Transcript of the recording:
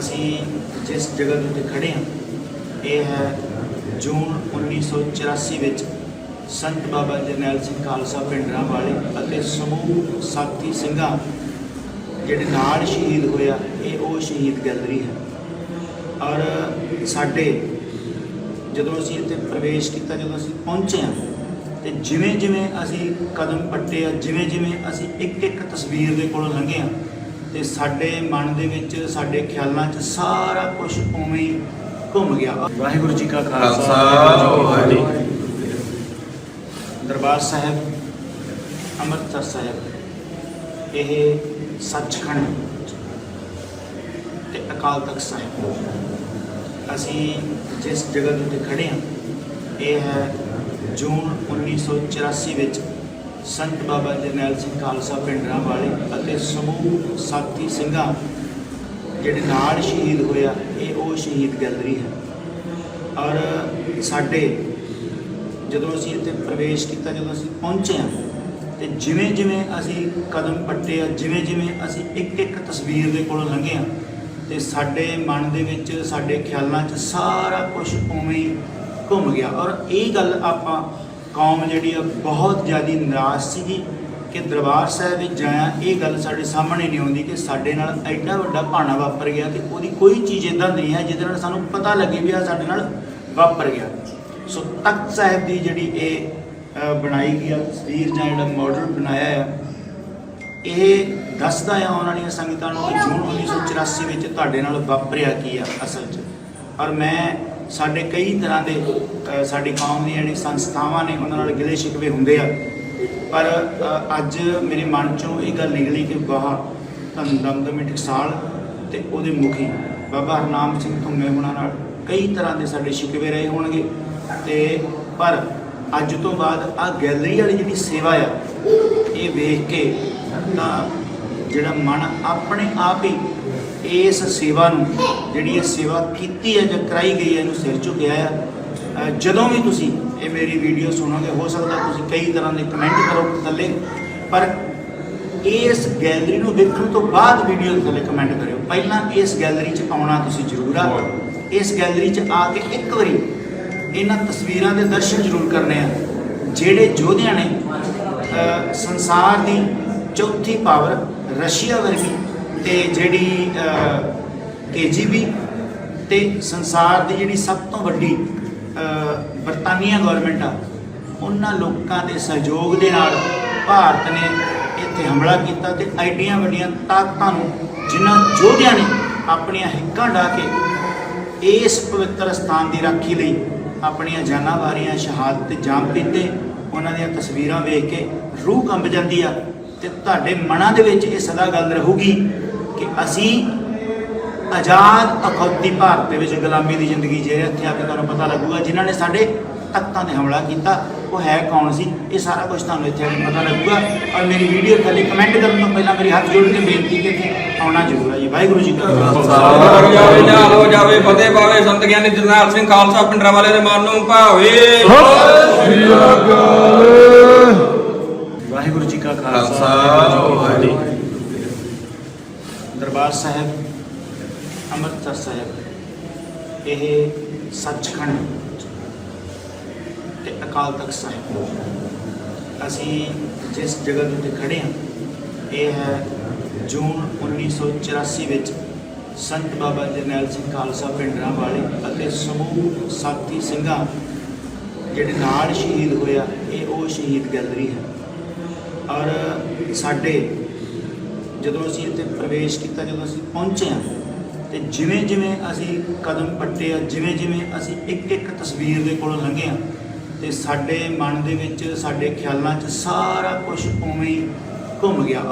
ਅਸੀਂ ਜਿਸ ਜਗ੍ਹਾ ਦੇ ਉੱਤੇ ਖੜੇ ਹਾਂ, ਇਹ ਹੈ ਜੂਨ 1984 ਵਿੱਚ ਸੰਤ ਬਾਬਾ ਜਰਨੈਲ ਸਿੰਘ ਖਾਲਸਾ ਪਿੰਡਰਾਂ ਵਾਲੇ ਅਤੇ ਸਮੂਹ ਸਾਥੀ ਸਿੰਘਾਂ ਜਿਹੜੇ ਨਾਲ ਸ਼ਹੀਦ ਹੋਇਆ, ਇਹ ਉਹ ਸ਼ਹੀਦ ਗੈਲਰੀ ਹੈ। ਔਰ ਸਾਡੇ ਜਦੋਂ ਅਸੀਂ ਇੱਥੇ ਪ੍ਰਵੇਸ਼ ਕੀਤਾ, ਜਦੋਂ ਅਸੀਂ ਪਹੁੰਚੇ ਹਾਂ, ਤੇ ਜਿਵੇਂ ਜਿਵੇਂ ਅਸੀਂ ਕਦਮ ਪੱਟੇ ਆ ਜਿਵੇਂ ਜਿਵੇਂ ਅਸੀਂ ਇੱਕ ਇੱਕ ਤਸਵੀਰ ਦੇ ਕੋਲੋਂ ਲੰਘੇ ਹਾਂ ਤੇ ਸਾਡੇ ਮਨ ਦੇ ਵਿੱਚ ਸਾਡੇ ਖਿਆਲਾਂ 'ਚ ਸਾਰਾ ਕੁਝ ਉਵੇਂ ਹੀ ਘੁੰਮ ਗਿਆ। ਵਾਹਿਗੁਰੂ ਜੀ ਕਾ ਖਾਲਸਾ ਵਾਹਿਗੁਰੂ ਜੀ ਕੀ ਫਤਿਹ। ਦਰਬਾਰ ਸਾਹਿਬ ਅੰਮ੍ਰਿਤਸਰ ਸਾਹਿਬ ਇਹ ਸੱਚਖੰਡ ਤੇ ਅਕਾਲ ਤਖਤ ਸਾਹਿਬ। ਅਸੀਂ ਜਿਸ ਜਗ੍ਹਾ ਉੱਤੇ ਖੜੇ ਹਾਂ ਇਹ ਹੈ ਜੂਨ 1984 ਵਿੱਚ ਸੰਤ ਬਾਬਾ ਜਰਨੈਲ ਸਿੰਘ ਖਾਲਸਾ ਪਿੰਡਰਾਂ ਵਾਲੇ ਅਤੇ ਸਮੂਹ ਸਾਥੀ ਸਿੰਘਾਂ, ਜਿਹੜੇ ਨਾਲ ਸ਼ਹੀਦ ਹੋਇਆ, ਇਹ ਉਹ ਸ਼ਹੀਦ ਗੈਲਰੀ ਹੈ। ਔਰ ਸਾਡੇ ਜਦੋਂ ਅਸੀਂ ਇੱਥੇ ਪ੍ਰਵੇਸ਼ ਕੀਤਾ, ਜਦੋਂ ਅਸੀਂ ਪਹੁੰਚੇ ਹਾਂ, ਤੇ ਜਿਵੇਂ ਜਿਵੇਂ ਅਸੀਂ ਕਦਮ ਪੱਟੇ ਆ ਜਿਵੇਂ ਜਿਵੇਂ ਅਸੀਂ ਇੱਕ ਇੱਕ ਤਸਵੀਰ ਦੇ ਕੋਲੋਂ ਲੰਘੇ ਹਾਂ, ਤੇ ਸਾਡੇ ਮਨ ਦੇ ਵਿੱਚ, ਸਾਡੇ ਖਿਆਲਾਂ 'ਚ ਸਾਰਾ ਕੁਝ ਉਵੇਂ ਹੀ ਘੁੰਮ ਗਿਆ। ਔਰ ਇਹ ਗੱਲ ਆਪਾਂ ਕੌਮ ਜਿਹੜੀ ਆ ਬਹੁਤ ਜ਼ਿਆਦਾ ਨਿਰਾਸ਼ ਸੀਗੀ ਕਿ ਦਰਬਾਰ ਸਾਹਿਬ ਵਿੱਚ ਜਾਇਆ, ਇਹ ਗੱਲ ਸਾਡੇ ਸਾਹਮਣੇ ਨਹੀਂ ਆਉਂਦੀ ਕਿ ਸਾਡੇ ਨਾਲ ਐਡਾ ਵੱਡਾ ਭਾਣਾ ਵਾਪਰ ਗਿਆ ਤੇ ਉਹਦੀ ਕੋਈ ਚੀਜ਼ ਇਦਾਂ ਨਹੀਂ ਹੈ ਜਿਹਦੇ ਨਾਲ ਸਾਨੂੰ ਪਤਾ ਲੱਗੇ ਵੀ ਆ ਸਾਡੇ ਨਾਲ ਵਾਪਰ ਗਿਆ। ਸੋ ਤਖਤ ਸਾਹਿਬ ਦੀ ਜਿਹੜੀ ਇਹ ਬਣਾਈ ਗਈ ਆ, ਤਸਵੀਰ ਜਾਂ ਜਿਹੜਾ ਮਾਡਲ ਬਣਾਇਆ ਆ, ਇਹ ਦੱਸਦਾ ਆ ਉਹਨਾਂ ਦੀਆਂ ਸੰਗਤਾਂ ਨੂੰ ਕਿ ਜੂਨ 1984 ਵਿੱਚ ਤੁਹਾਡੇ ਨਾਲ ਵਾਪਰਿਆ ਕੀ ਆ ਅਸਲ 'ਚ। ਔਰ ਮੈਂ ਸਾਡੇ ਕਈ ਤਰ੍ਹਾਂ ਦੇ ਸਾਡੀ ਕੌਮ ਦੀਆਂ ਜਿਹੜੀ ਸੰਸਥਾਵਾਂ ਨੇ, ਉਹਨਾਂ ਨਾਲ ਗਿਲੇ ਸ਼ਿਕਵੇ ਹੁੰਦੇ ਆ। ਪਰ ਅੱਜ ਮੇਰੇ ਮਨ 'ਚੋਂ ਇਹ ਗੱਲ ਨਿਕਲੀ ਕਿ ਵਾਹ ਧੰਨ ਦਮਦਮੀ ਟਕਸਾਲ ਤੇ ਉਹਦੇ ਮੁਖੀ ਬਾਬਾ ਹਰਨਾਮ ਸਿੰਘ ਧੁੰਮੇ ਹੁਣਾਂ ਨਾਲ ਕਈ ਤਰ੍ਹਾਂ ਦੇ ਸਾਡੇ ਸ਼ਿਕਵੇ ਰਹੇ ਹੋਣਗੇ। ਤੇ, ਪਰ ਅੱਜ ਤੋਂ ਬਾਅਦ ਆ ਗੈਲਰੀ ਵਾਲੀ ਜਿਹੜੀ ਸੇਵਾ ਆ, ਇਹ ਵੇਖ ਕੇ ਤਾਂ ਜਿਹੜਾ ਮਨ ਆਪਣੇ ਆਪ ਹੀ ਇਸ ਸੇਵਾ ਨੂੰ, ਜਿਹੜੀ ਇਹ ਸੇਵਾ ਕੀਤੀ ਹੈ ਜਾਂ ਕਰਾਈ ਗਈ ਹੈ, ਇਹਨੂੰ ਸਿਰ ਝੁਕਿਆ ਆ ਜਦੋਂ ਵੀ ਤੁਸੀਂ ਇਹ ਮੇਰੀ ਵੀਡੀਓ ਸੁਣੋਗੇ, ਹੋ ਸਕਦਾ ਤੁਸੀਂ ਕਈ ਤਰ੍ਹਾਂ ਦੇ ਕਮੈਂਟ ਕਰੋ ਥੱਲੇ, ਪਰ ਇਸ ਗੈਲਰੀ ਨੂੰ ਦੇਖਣ ਤੋਂ ਬਾਅਦ ਵੀਡੀਓ ਥੱਲੇ ਕਮੈਂਟ ਕਰਿਓ। ਪਹਿਲਾਂ ਇਸ ਗੈਲਰੀ 'ਚ ਆਉਣਾ ਤੁਸੀਂ ਜ਼ਰੂਰ ਆ। ਇਸ ਗੈਲਰੀ 'ਚ ਆ ਕੇ ਇੱਕ ਵਾਰੀ ਇਹਨਾਂ ਤਸਵੀਰਾਂ ਦੇ ਦਰਸ਼ਨ ਜ਼ਰੂਰ ਕਰਨੇ ਆ, ਜਿਹੜੇ ਯੋਧਿਆਂ ਨੇ ਸੰਸਾਰ ਦੀ ਚੌਥੀ ਪਾਵਰ ਰਸ਼ੀਆ ਵਰਗੀ ਤੇ ਜਿਹੜੀ ਕੇਜੀਬੀ ਤੇ ਸੰਸਾਰ ਦੀ ਜਿਹੜੀ ਸਭ ਤੋਂ ਵੱਡੀ ਬਰਤਾਨੀਆ ਗਵਰਨਮੈਂਟ ਆ, ਉਹਨਾਂ ਲੋਕਾਂ ਦੇ ਸਹਿਯੋਗ ਦੇ ਨਾਲ ਭਾਰਤ ਨੇ ਇੱਥੇ ਹਮਲਾ ਕੀਤਾ ਤੇ ਐਡੀਆਂ ਵੱਡੀਆਂ ਤਾਕਤਾਂ ਨੂੰ, ਜਿਨ੍ਹਾਂ ਯੋਧਿਆਂ ਨੇ ਆਪਣੀਆਂ ਹਿੱਕਾਂ ਢਾ ਕੇ ਇਸ ਪਵਿੱਤਰ ਸਥਾਨ ਦੀ ਰਾਖੀ ਲਈ ਆਪਣੀਆਂ ਜਾਨਾਂ ਵਾਰੀਆਂ, ਸ਼ਹਾਦਤ ਤੇ ਜਾਮ ਪੀਤੇ, ਉਹਨਾਂ ਦੀਆਂ ਤਸਵੀਰਾਂ ਵੇਖ ਕੇ ਰੂਹ ਕੰਬ ਜਾਂਦੀ ਆ। ਤੇ ਤੁਹਾਡੇ ਮਨਾਂ ਦੇ ਵਿੱਚ ਇਹ ਸਦਾ ਗੱਲ ਰਹੂਗੀ ਕਿ ਅਸੀਂ ਆਜ਼ਾਦ ਅਖੌਤੀ ਭਾਰਤ ਦੇ ਵਿੱਚ ਗੁਲਾਮੀ ਦੀ ਜ਼ਿੰਦਗੀ ਜੇ ਇੱਥੇ ਆ ਕੇ ਤੁਹਾਨੂੰ ਪਤਾ ਲੱਗੂਗਾ, ਜਿਨ੍ਹਾਂ ਨੇ ਸਾਡੇ ਤਖਤਾਂ ਤੇ ਹਮਲਾ ਕੀਤਾ, ਉਹ ਹੈ ਕੌਣ ਸੀ? ਇਹ ਸਾਰਾ ਕੁਝ ਤੁਹਾਨੂੰ ਇੱਥੇ ਆ ਕੇ ਪਤਾ ਲੱਗੂਗਾ। ਔਰ ਮੇਰੀ ਵੀਡੀਓ ਥੱਲੇ ਕਮੈਂਟ ਕਰਨ ਤੋਂ ਪਹਿਲਾਂ ਮੇਰੀ ਹੱਥ ਜੋੜ ਕੇ ਬੇਨਤੀ ਕਿ ਆਉਣਾ ਜ਼ਰੂਰ ਹੈ ਜੀ। ਵਾਹਿਗੁਰੂ ਜੀ ਕਾ ਖਾਲਸਾ। ਹੋ ਜਾਵੇ ਫਤਿਹ ਪਾਵੇ ਸੰਤ ਗਿਆਨੀ ਜਰਨੈਲ ਸਿੰਘ ਖਾਲਸਾ। ਪਿੰਡਰਾਂ ਵਾਲੇ ਦੇ ਮਨ ਨੂੰ ਭਾਵੇ ਕਾ ਖਾਲਸਾ ਵਾਹਿਗੁਰੂ। ਦਰਬਾਰ ਸਾਹਿਬ ਅੰਮ੍ਰਿਤਸਰ ਸਾਹਿਬ ਇਹ ਸੱਚਖੰਡ ਤੇ ਅਕਾਲ ਤਖਤ ਸਾਹਿਬ ਅਸੀਂ ਜਿਸ ਜਗ੍ਹਾ ਦੇ ਉੱਤੇ ਖੜੇ ਹਾਂ ਇਹ ਹੈ ਜੂਨ 1984 ਵਿੱਚ ਸੰਤ ਬਾਬਾ ਜਰਨੈਲ ਸਿੰਘ ਖਾਲਸਾ ਪਿੰਡਰਾਂ ਵਾਲੇ ਅਤੇ ਸਮੂਹ ਸਾਥੀ ਸਿੰਘਾਂ ਜਿਹੜੇ ਨਾਲ ਸ਼ਹੀਦ ਹੋਇਆ ਇਹ ਉਹ ਸ਼ਹੀਦ ਗੈਲਰੀ ਹੈ ਔਰ ਸਾਡੇ ਜਦੋਂ ਅਸੀਂ ਇੱਥੇ ਪ੍ਰਵੇਸ਼ ਕੀਤਾ, ਜਦੋਂ ਅਸੀਂ ਪਹੁੰਚੇ ਹਾਂ, ਤੇ ਜਿਵੇਂ ਜਿਵੇਂ ਅਸੀਂ ਕਦਮ ਪੱਟੇ ਆ ਜਿਵੇਂ ਜਿਵੇਂ ਅਸੀਂ ਇੱਕ ਇੱਕ ਤਸਵੀਰ ਦੇ ਕੋਲੋਂ ਲੰਘੇ ਹਾਂ, ਤੇ ਸਾਡੇ ਮਨ ਦੇ ਵਿੱਚ, ਸਾਡੇ ਖਿਆਲਾਂ 'ਚ ਸਾਰਾ ਕੁਝ ਉਵੇਂ ਹੀ ਘੁੰਮ ਗਿਆ।